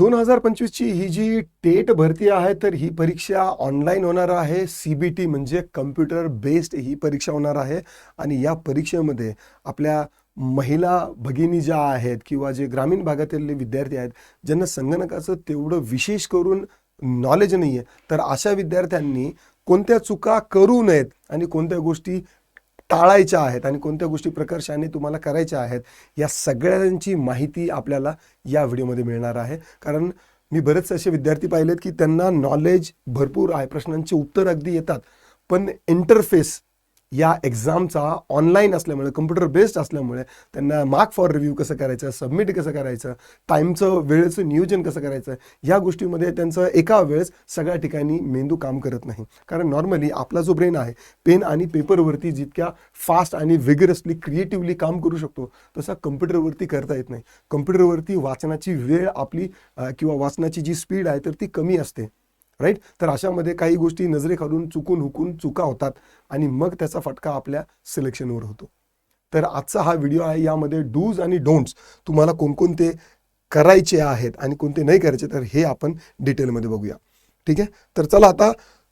दोन हजार पंचवीसची ही जी टेट भरती आहे तर ही परीक्षा ऑनलाईन होणार आहे. सी बी टी म्हणजे कम्प्युटर बेस्ड ही परीक्षा होणार आहे. आणि या परीक्षेमध्ये आपल्या महिला भगिनी ज्या आहेत किंवा जे ग्रामीण भागातील विद्यार्थी आहेत ज्यांना संगणकाचं तेवढं विशेष करून नॉलेज नाही आहे तर अशा विद्यार्थ्यांनी कोणत्या चुका करू नयेत आणि कोणत्या गोष्टी टाळायच्या आहेत आणि कोणत्या गोष्टी प्रकर्षाने तुम्हाला करायच्या आहेत या सगळ्यांची माहिती आपल्याला या व्हिडिओमध्ये मिळणार आहे. कारण मी बरेचसे असे विद्यार्थी पाहिलेत की त्यांना नॉलेज भरपूर आहे प्रश्नांची उत्तर अगदी येतात पण इंटरफेस या एक्झामचा ऑनलाईन असल्यामुळे कम्प्युटर बेस्ड असल्यामुळे त्यांना मार्क फॉर रिव्ह्यू कसं करायचं सबमिट कसं करायचं टाईमचं वेळेचं नियोजन कसं करायचं ह्या गोष्टीमध्ये त्यांचं एका वेळेस सगळ्या ठिकाणी मेंदू काम करत नाही. कारण नॉर्मली आपला जो ब्रेन आहे पेन आणि पेपरवरती जितक्या फास्ट आणि विगरसली क्रिएटिव्हली काम करू शकतो तसा कम्प्युटरवरती करता येत नाही. कम्प्युटरवरती वाचनाची वेळ आपली किंवा वाचनाची जी स्पीड आहे तर ती कमी असते. राईट तर अशामध्ये काही गोष्टी नजरेखालून चुकून हुकून चुका होतात आणि मग त्याचा फटका आपल्या सिलेक्शनवर होतो. तर आजचा हा व्हिडिओ आहे यामध्ये डूज आणि डोंट्स तुम्हाला कोणकोणते करायचे आहेत आणि कोणते नाही करायचे तर हे आपण डिटेलमध्ये बघूया. ठीक आहे? तर चला आता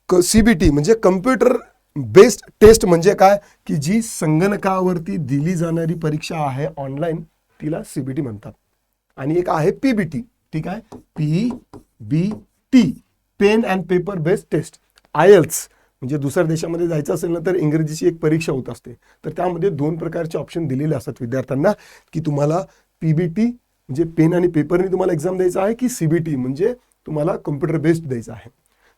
क सी बी टी म्हणजे कम्प्युटर बेस्ड टेस्ट म्हणजे काय? की जी संगणकावरती दिली जाणारी परीक्षा आहे ऑनलाईन तिला सी बी टी म्हणतात. आणि एक आहे पी बी टी ठीक आहे? P B T pen and paper based test IELTS म्हणजे दुसऱ्या देशामध्ये जायचं असेल ना तर इंग्रजीची एक परीक्षा होत असते. तर त्यामध्ये दोन प्रकारचे ऑप्शन दिलेले असतात विद्यार्थ्यांना की तुम्हाला पी बी टी म्हणजे पेन आणि पेपरने तुम्हाला एक्झाम द्यायचा आहे की सी बी टी म्हणजे तुम्हाला कम्प्युटर बेस्ड द्यायचं आहे.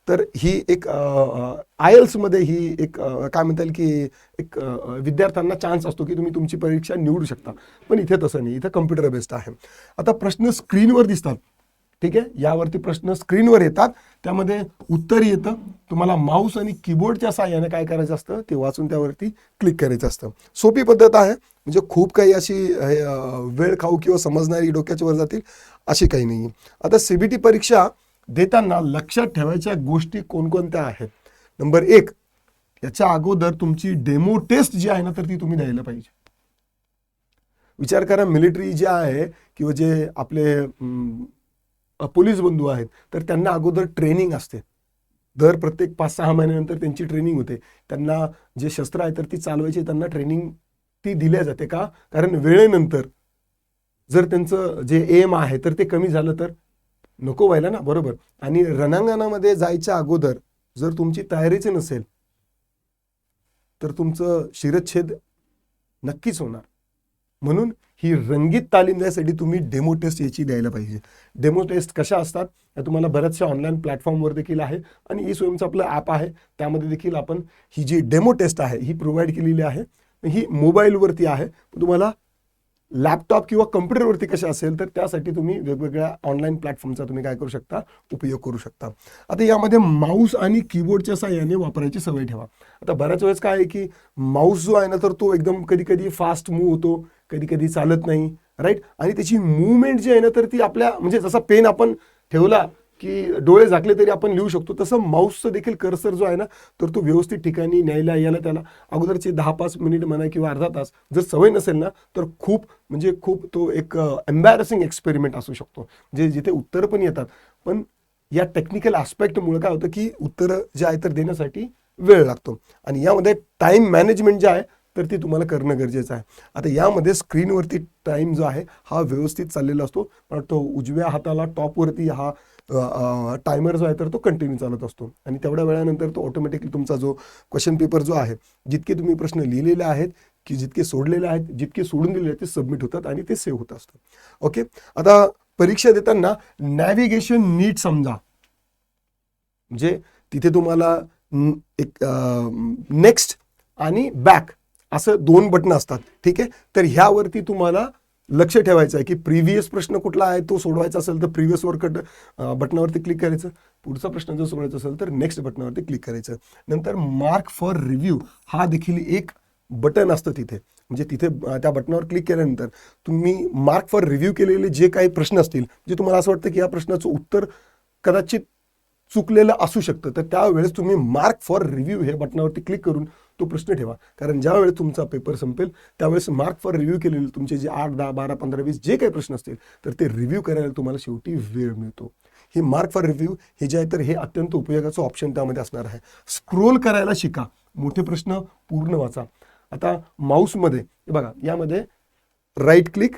तर ही एक आयल्समध्ये ही एक काय म्हणता येईल की एक विद्यार्थ्यांना चान्स असतो की तुम्ही तुमची परीक्षा निवडू शकता. पण इथे तसं नाही इथं कम्प्युटर बेस्ड आहे. आता प्रश्न स्क्रीनवर दिसतात. ठीक आहे? यावरती प्रश्न स्क्रीनवर येतात. त्यामध्ये उत्तर येतं. तुम्हाला माऊस आणि कीबोर्डच्या साह्याने काय करायचं असतं ते वाचून त्यावरती क्लिक करायचं असतं. सोपी पद्धत आहे. म्हणजे खूप काही अशी वेळ खाऊ किंवा समजणारी डोक्याच्या वर जातील अशी काही नाही आता सीबीटी परीक्षा देताना लक्षात ठेवायच्या गोष्टी कोणकोणत्या आहेत? नंबर एक याच्या अगोदर तुमची डेमो टेस्ट जी आहे ना तर ती तुम्ही द्यायला पाहिजे. विचार करा मिलिटरी जे आहे किंवा जे आपले पोलीस बंधू आहेत तर त्यांना अगोदर ट्रेनिंग असते. दर प्रत्येक पाच सहा महिन्यानंतर त्यांची ट्रेनिंग होते. त्यांना जे शस्त्र आहे तर ती चालवायची त्यांना ट्रेनिंग ती दिल्या जाते का? कारण वेळेनंतर जर त्यांचं जे एम आहे तर ते कमी झालं तर नको व्हायला ना? बरोबर. आणि रणांगणामध्ये जायच्या अगोदर जर तुमची तयारीच नसेल तर तुमचं शिरच्छेद नक्कीच होणार. म्हणून ही रंगीत तालीम द्यायसाठी तुम्ही डेमो टेस्ट याची द्यायला पाहिजे. डेमो टेस्ट कशा असतात? या तुम्हाला बऱ्याचशा ऑनलाईन प्लॅटफॉर्मवर देखील आहे आणि ई स्वयंचं आपलं ॲप आहे. त्यामध्ये देखील आपण ही जी डेमो टेस्ट आहे ही प्रोव्हाइड केलेली आहे. ही मोबाईलवरती आहे. तुम्हाला लॅपटॉप किंवा कम्प्युटरवरती कशा असेल तर त्यासाठी तुम्ही वेगवेगळ्या ऑनलाईन प्लॅटफॉर्मचा तुम्ही काय करू शकता? उपयोग करू शकता. आता यामध्ये माऊस आणि कीबोर्डच्या साह्याने वापरायची सवय ठेवा. आता बऱ्याच वेळेस काय आहे की माऊस जो आहे ना तर तो एकदम कधी कधी फास्ट मूव होतो. कधी कधी चालत नाही राईट आणि त्याची मुवमेंट जी आहे ना तर ती आपल्या म्हणजे जसा पेन आपण ठेवला की डोळे झाकले तरी आपण लिहू शकतो तसं माऊसचं देखील कर्सर जो आहे ना तर तो व्यवस्थित ठिकाणी न्यायला यायला त्याला अगोदरचे दहा पाच मिनिट म्हणा किंवा अर्धा तास जर सवय नसेल ना तर खूप म्हणजे खूप तो एक एम्बॅरसिंग एक्सपेरिमेंट असू शकतो जे जिथे उत्तरं पण येतात. पण या टेक्निकल ॲस्पेक्टमुळे काय होतं की उत्तरं जे आहे तर देण्यासाठी वेळ लागतो. आणि यामध्ये टाईम मॅनेजमेंट जे आहे तर ती तुम्हाला करणं गरजेचं आहे. आता यामध्ये स्क्रीनवरती टाईम जो आहे हा व्यवस्थित चाललेला असतो. पण तो उजव्या हाताला टॉपवरती हा टायमर जो आहे तर तो कंटिन्यू चालत असतो. आणि तेवढ्या वेळानंतर तो ऑटोमॅटिकली तुमचा जो क्वेश्चन पेपर जो आहे जितके तुम्ही प्रश्न लिहिलेले आहेत की जितके सोडलेले आहेत जितके सोडून दिलेले आहेत ते सबमिट होतात आणि ते सेव्ह होत असतं. ओके आता परीक्षा देताना नॅव्हिगेशन नीट समजा. म्हणजे तिथे तुम्हाला एक नेक्स्ट आणि बॅक असं दोन बटणं असतात ठीक आहे? तर ह्यावरती तुम्हाला लक्ष ठेवायचं आहे की प्रिव्हियस प्रश्न कुठला आहे तो सोडवायचा असेल तर प्रिव्हियस वर कट बटनावरती क्लिक करायचं. पुढचा प्रश्न जर सोडवायचा असेल तर नेक्स्ट बटनावरती क्लिक करायचं. नंतर मार्क फॉर रिव्ह्यू हा देखील एक बटन असतं तिथे. म्हणजे तिथे त्या बटनावर क्लिक केल्यानंतर तुम्ही मार्क फॉर रिव्ह्यू केलेले जे काही प्रश्न असतील जे तुम्हाला असं वाटतं की या प्रश्नाचं उत्तर कदाचित चुकलेलं असू शकतं तर त्यावेळेस तुम्ही मार्क फॉर रिव्ह्यू हे बटनावरती क्लिक करून तो प्रश्न ठेवा. कारण ज्यावेळेस तुमचा पेपर संपेल त्यावेळेस मार्क फॉर रिव्ह्यू केलेले तुमचे जे आठ दहा बारा पंधरा वीस जे काही प्रश्न असतील तर ते रिव्ह्यू करायला तुम्हाला शेवटी वेळ मिळतो. हे मार्क फॉर रिव्ह्यू हे जे आहे तर हे अत्यंत उपयोगाचं ऑप्शन त्यामध्ये असणार आहे. स्क्रोल करायला शिका. मोठे प्रश्न पूर्ण वाचा. आता माऊसमध्ये बघा यामध्ये right click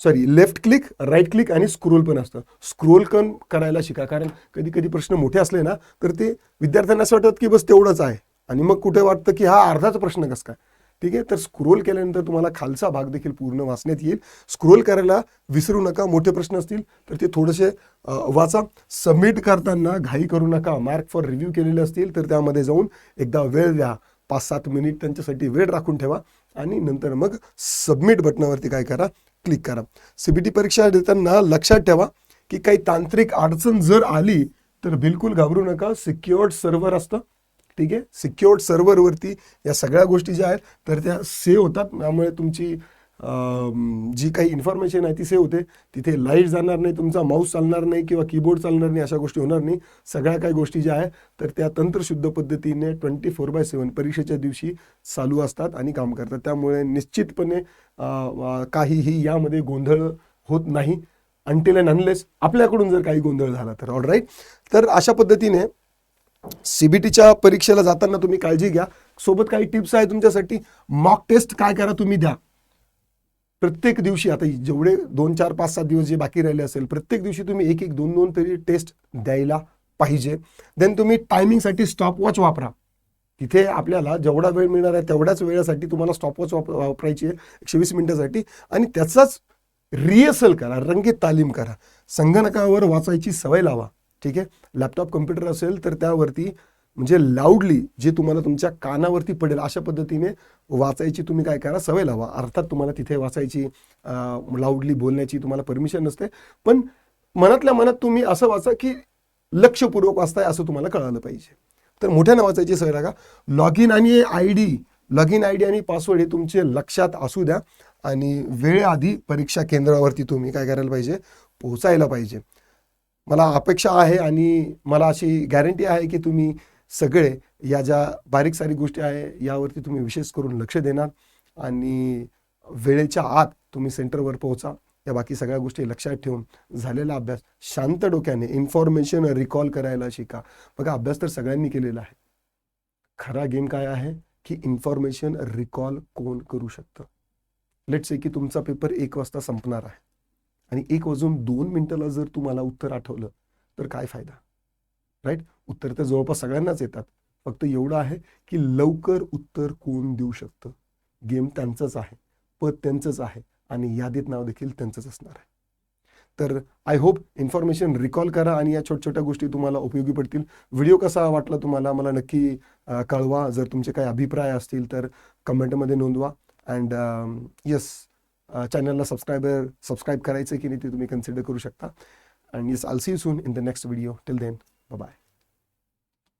sorry left click right click आणि स्क्रोल पण असतं. स्क्रोल पण करायला शिका. कारण कधी कधी प्रश्न मोठे असले ना तर ते विद्यार्थ्यांना असं वाटत की बस तेवढंच आहे. आणि मग कुठे वाटतं की हा अर्धाच प्रश्न कसं काय? ठीक आहे तर स्क्रोल केल्यानंतर तुम्हाला खालचा भाग देखील पूर्ण वाचण्यात येईल. स्क्रोल करायला विसरू नका मोठे प्रश्न असतील तर ते थोडेसे वाचा. सबमिट करताना घाई करू नका. मार्क फॉर रिव्ह्यू केलेले असतील तर त्यामध्ये जाऊन एकदा वेळ द्या. पाच सात मिनिट त्यांच्यासाठी वेळ राखून ठेवा. आणि नंतर मग सबमिट बटनावरती काय करा? क्लिक करा. सीबीटी परीक्षा देताना लक्षात ठेवा की काही तांत्रिक अडचण जर आली तर बिलकुल घाबरू नका. सिक्युअर्ड सर्व्हर असतं. ठीक आहे? सिक्युअर्ड सर्व्हरवरती या सगळ्या गोष्टी ज्या आहेत तर त्या सेव्ह होतात. त्यामुळे तुमची जी काही इन्फॉर्मेशन आहे ती सेव्ह होते. तिथे लाइट जाणार नाही तुमचा माऊस चालणार नाही किंवा कीबोर्ड चालणार नाही अशा गोष्टी होणार नाही. सगळ्या काही गोष्टी ज्या आहेत तर त्या तंत्रशुद्ध पद्धतीने ट्वेंटी फोर बाय सेवन परीक्षेच्या दिवशी चालू असतात आणि काम करतात. त्यामुळे निश्चितपणे काहीही यामध्ये गोंधळ होत नाही. अनटिल अँड अनलेस आपल्याकडून जर काही गोंधळ झाला तर. ऑल राईट तर अशा पद्धतीने सीबीटीच्या परीक्षेला जाताना तुम्ही काळजी घ्या. सोबत काही टिप्स आहे तुमच्यासाठी. मॉक टेस्ट काय करा तुम्ही द्या. प्रत्येक दिवशी आता जेवढे दोन चार पाच सात दिवस जे बाकी राहिले असेल प्रत्येक दिवशी तुम्ही एक एक दोन दोन तरी टेस्ट द्यायला पाहिजे. देन तुम्ही टायमिंगसाठी स्टॉपवॉच वापरा. तिथे आपल्याला जेवढा वेळ मिळणार आहे तेवढ्याच वेळासाठी तुम्हाला स्टॉपवॉच वाप वापरायची आहे एकशे वीस मिनिटासाठी. आणि त्याचाच रिहर्सल करा रंगीत तालीम करा. संगणकावर वाचायची सवय लावा. ठीक आहे? लॅपटॉप कम्प्युटर असेल तर त्यावरती म्हणजे लाऊडली जे तुम्हाला तुमच्या कानावरती पडेल अशा पद्धतीने वाचायची तुम्ही काय करा सवय लावा. अर्थात तुम्हाला तिथे वाचायची लाऊडली बोलण्याची तुम्हाला परमिशन नसते. पण मनातल्या मनात तुम्ही असं वाचा की लक्षपूर्वक वाचताय असं तुम्हाला कळालं पाहिजे. तर मोठ्या नावाचायची सवय लागा. लॉग इन आणि I D log in I D आणि पासवर्ड हे तुमचे लक्षात असू द्या आणि वेळेआधी परीक्षा केंद्रावरती तुम्ही काय करायला पाहिजे? पोहोचायला पाहिजे. मला अपेक्षा आहे आणि मला अशी गॅरंटी आहे की तुम्ही सगळे या ज्या बारीक सारीक गोष्टी आहे यावरती तुम्ही विशेष करून लक्ष देणार आणि वेळेच्या आत तुम्ही सेंटरवर पोहोचा. या बाकी सगळ्या गोष्टी लक्षात ठेवून झालेला अभ्यास शांत डोक्याने इन्फॉर्मेशन रिकॉल करायला शिका. बघा अभ्यास तर सगळ्यांनी केलेला आहे. खरा गेम काय आहे? की इन्फॉर्मेशन रिकॉल कोण करू शकतं? लेट्स से की तुमचा पेपर एक वाजता संपणार आहे. आणि एक वाजून दोन मिनटाला जर तुम्हाला उत्तर आठवलं तर काय फायदा? राईट उत्तर तर जवळपास सगळ्यांनाच येतात. फक्त एवढं आहे की लवकर उत्तर कोण देऊ शकतं? गेम त्यांचंच आहे. पद त्यांचंच आहे. आणि यादीत नाव देखील त्यांचंच असणार आहे. तर आय होप इन्फॉर्मेशन रिकॉल करा आणि या छोट्या छोट्या गोष्टी तुम्हाला उपयोगी पडतील. व्हिडिओ कसा वाटला तुम्हाला? मला नक्की कळवा. जर तुमचे काही अभिप्राय असतील तर कमेंटमध्ये नोंदवा. अँड येस चॅनलला सबस्क्रायबर सबस्क्राईब करायचं की नाही ते तुम्ही कन्सिडर करू शकता. And yes I'll see soon in the next video till then bye